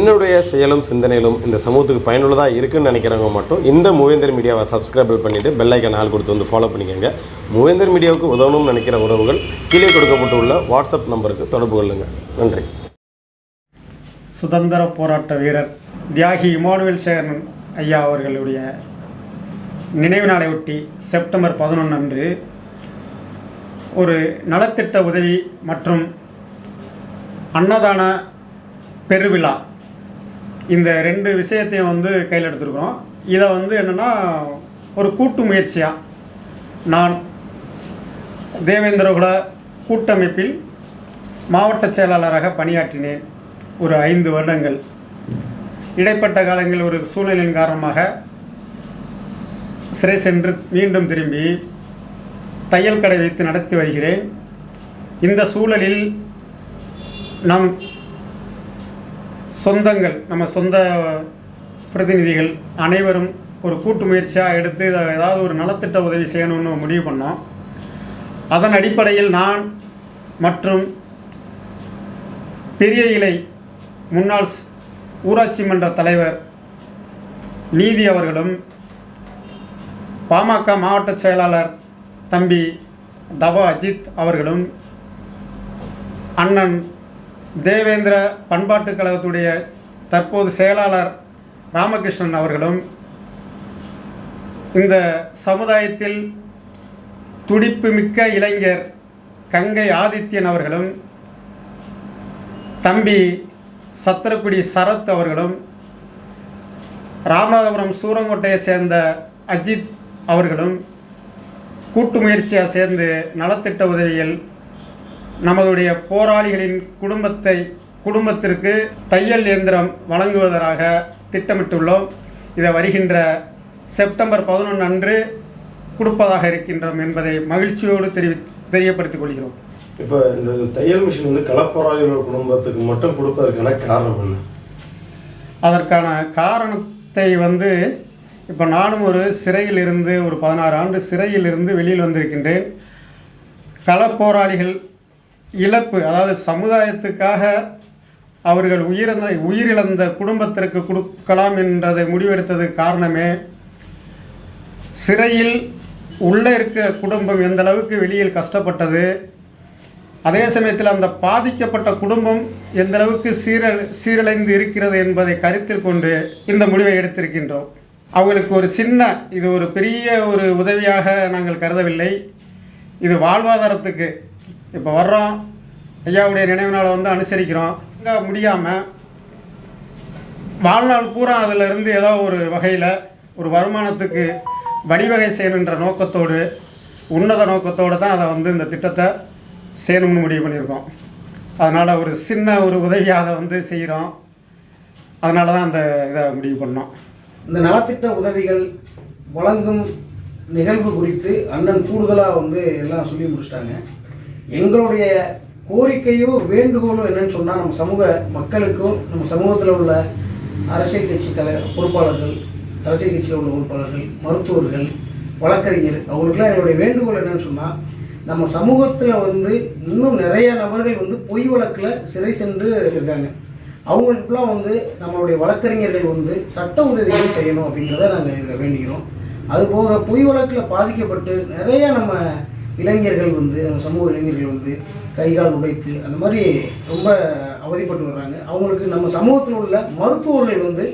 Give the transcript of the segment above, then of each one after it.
என்னுடைய செயலும் சிந்தனையிலும் இந்த சமூகத்துக்கு பயனுள்ளதாக இருக்குன்னு நினைக்கிறவங்க மட்டும் இந்த மூவேந்தர் மீடியாவை சப்ஸ்கிரைப் பண்ணிவிட்டு பெல்லைக்கன் ஆள் கொடுத்து வந்து ஃபாலோ பண்ணிக்கோங்க. மூவேந்தர் மீடியாவுக்கு உதவணும்னு நினைக்கிற உறவுகள் கீழே கொடுக்கப்பட்டுள்ள வாட்ஸ்அப் நம்பருக்கு தொடர்பு கொள்ளுங்கள் நன்றி. சுதந்திர போராட்ட வீரர் தியாகி இமானுவேல் சேகரன் ஐயா அவர்களுடைய நினைவு நாளை ஒட்டி செப்டம்பர் பதினொன்று அன்று ஒரு நலத்திட்ட உதவி மற்றும் அன்னதான பெருவிழா இந்த ரெண்டு விஷயத்தையும் வந்து கையில் எடுத்துருக்குறோம். இதை வந்து என்னென்னா ஒரு கூட்டு முயற்சியாக நான் தேவேந்திரகுல கூட்டமைப்பில் மாவட்ட செயலாளராக பணியாற்றினேன் ஒரு ஐந்து வருடங்கள். இடைப்பட்ட காலங்களில் ஒரு சூழ்நிலையின் காரணமாக சிறை சென்று மீண்டும் திரும்பி தையல் கடை வைத்து நடத்தி வருகிறேன். இந்த சூழலில் நம் சொந்தங்கள் நம்ம சொந்த பிரதிநிதிகள் அனைவரும் ஒரு கூட்டு முயற்சியாக எடுத்து இதை ஏதாவது ஒரு நலத்திட்ட உதவி செய்யணும்னு முடிவு பண்ணோம். அதன் அடிப்படையில் நான் மற்றும் பெரிய இலை முன்னாள் ஊராட்சி மன்ற தலைவர் நீதி அவர்களும் பாமக மாவட்ட செயலாளர் தம்பி தபா அஜித் அவர்களும் அண்ணன் தேவேந்திர பண்பாட்டுக் கழகத்துடைய தற்போது செயலாளர் ராமகிருஷ்ணன் அவர்களும் இந்த சமுதாயத்தில் துடிப்பு மிக்க இளைஞர் கங்கை ஆதித்யன் அவர்களும் தம்பி சத்திரக்குடி சரத் அவர்களும் ராமநாதபுரம் சூரங்கோட்டையை சேர்ந்த அஜித் அவர்களும் கூட்டு முயற்சியாக சேர்ந்து நலத்திட்ட உதவியில் நமதுடைய போராளிகளின் குடும்பத்தை குடும்பத்திற்கு தையல் இயந்திரம் வழங்குவதாக திட்டமிட்டுள்ளோம். இதை வருகின்ற செப்டம்பர் பதினொன்று அன்று கொடுப்பதாக இருக்கின்றோம் என்பதை மகிழ்ச்சியோடு தெரிவி தெரியப்படுத்திக் கொள்கிறோம். இப்போ இந்த தையல் மிஷின் வந்து களப்போராளிகளோட குடும்பத்துக்கு மட்டும் கொடுப்பதற்கான காரணம் என்ன? அதற்கான காரணத்தை வந்து இப்போ நானும் ஒரு சிறையில் இருந்து ஒரு பதினாறு ஆண்டு சிறையில் இருந்து வெளியில் வந்திருக்கின்றேன். களப்போராளிகள் இழப்பு அதாவது சமுதாயத்துக்காக அவர்கள் உயிரிழந்த உயிரிழந்த குடும்பத்திற்கு கொடுக்கலாம் என்றதை முடிவெடுத்தது காரணமே சிறையில் உள்ளே இருக்கிற குடும்பம் எந்த அளவுக்கு வெளியில் கஷ்டப்பட்டது அதே சமயத்தில் அந்த பாதிக்கப்பட்ட குடும்பம் எந்த அளவுக்கு சீர சீரழிந்து இருக்கிறது என்பதை கருத்தில் கொண்டு இந்த முடிவை எடுத்திருக்கின்றோம். அவங்களுக்கு ஒரு சின்ன இது ஒரு பெரிய ஒரு உதவியாக நாங்கள் கருதவில்லை. இது வாழ்வாதாரத்துக்கு இப்போ வர்றோம். ஐயாவுடைய நினைவு நாளை வந்து அனுசரிக்கிறோம். அங்கே முடியாமல் வாழ்நாள் பூரா அதில் இருந்து ஏதோ ஒரு வகையில் ஒரு வருமானத்துக்கு வழிவகை செய்யணுன்ற நோக்கத்தோடு உன்னத நோக்கத்தோடு தான் அதை வந்து இந்த திட்டத்தை செய்யணும்னு முடிவு பண்ணியிருக்கோம். அதனால் ஒரு சின்ன ஒரு உதவியாக அதை வந்து செய்கிறோம் அதனால தான் அந்த இதை முடிவு பண்ணோம். இந்த நலத்திட்ட உதவிகள் வழங்கும் நிகழ்வு குறித்து அண்ணன் கூடுதலாக வந்து எல்லாம் சொல்லி முடிச்சிட்டாங்க. எங்களுடைய கோரிக்கையோ வேண்டுகோளோ என்னன்னு சொன்னால் நம்ம சமூக மக்களுக்கும் நம்ம சமூகத்தில் உள்ள அரசியல் கட்சி தலை பொறுப்பாளர்கள் அரசியல் கட்சியில் உள்ள பொறுப்பாளர்கள் மருத்துவர்கள் வழக்கறிஞர் அவங்களுக்குலாம் என்னுடைய வேண்டுகோள் என்னன்னு சொன்னால் நம்ம சமூகத்தில் வந்து இன்னும் நிறைய நபர்கள் வந்து பொய் வழக்கில் சிறை சென்று இருக்காங்க. அவங்களுக்குலாம் வந்து நம்மளுடைய வழக்கறிஞர்கள் வந்து சட்ட உதவிகள் செய்யணும் அப்படிங்கிறத நாங்கள் இதில் வேண்டிக்கிறோம் அதுபோக பொய் வழக்கில் பாதிக்கப்பட்டு நிறைய நம்ம இளைஞர்கள் வந்து நம்ம சமூக இளைஞர்கள் வந்து கை கால் உடைத்து அந்த மாதிரி ரொம்ப அவதிப்பட்டு வர்றாங்க. அவங்களுக்கு நம்ம சமூகத்தில் உள்ள மருத்துவர்கள் வந்து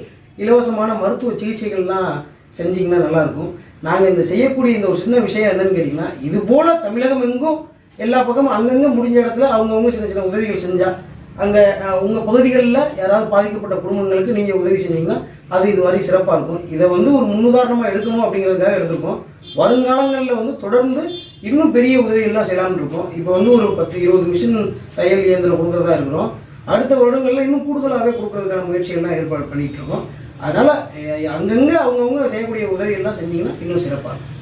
இலவசமான மருத்துவ சிகிச்சைகள்லாம் செஞ்சிங்கன்னா நல்லாயிருக்கும். நாங்கள் இந்த செய்யக்கூடிய இந்த ஒரு சின்ன விஷயம் என்னன்னு கேட்டிங்கன்னா இது போல் தமிழகம் எங்கும் எல்லா பக்கமும் அங்கங்கே முடிஞ்ச இடத்துல அவங்கவுங்க சின்ன சின்ன உதவிகள் செஞ்சால் அங்கே உங்கள் பகுதிகளில் யாராவது பாதிக்கப்பட்ட குடும்பங்களுக்கு நீங்கள் உதவி செஞ்சீங்கன்னா அது இது வரை சிறப்பாக இருக்கும். இதை வந்து ஒரு முன்னுதாரணமாக எடுக்கணும் அப்படிங்கிறதுக்காக எடுத்திருக்கோம். வருங்காலங்களில் வந்து தொடர்ந்து இன்னும் பெரிய உதவிகள்லாம் செய்யலாம்னு இருக்கோம். இப்போ வந்து ஒரு பத்து இருபது மிஷின் தையல் இயந்திரம் கொடுக்குறதா இருக்கிறோம். அடுத்த வருடங்களில் இன்னும் கூடுதலாகவே கொடுக்கறதுக்கான முயற்சிகள்லாம் ஏற்பாடு பண்ணிகிட்டு இருக்கோம். அதனால் அங்கங்கே அவங்கவுங்க செய்யக்கூடிய உதவிகள்லாம் செஞ்சிங்கன்னா இன்னும் சிறப்பாக இருக்கும்.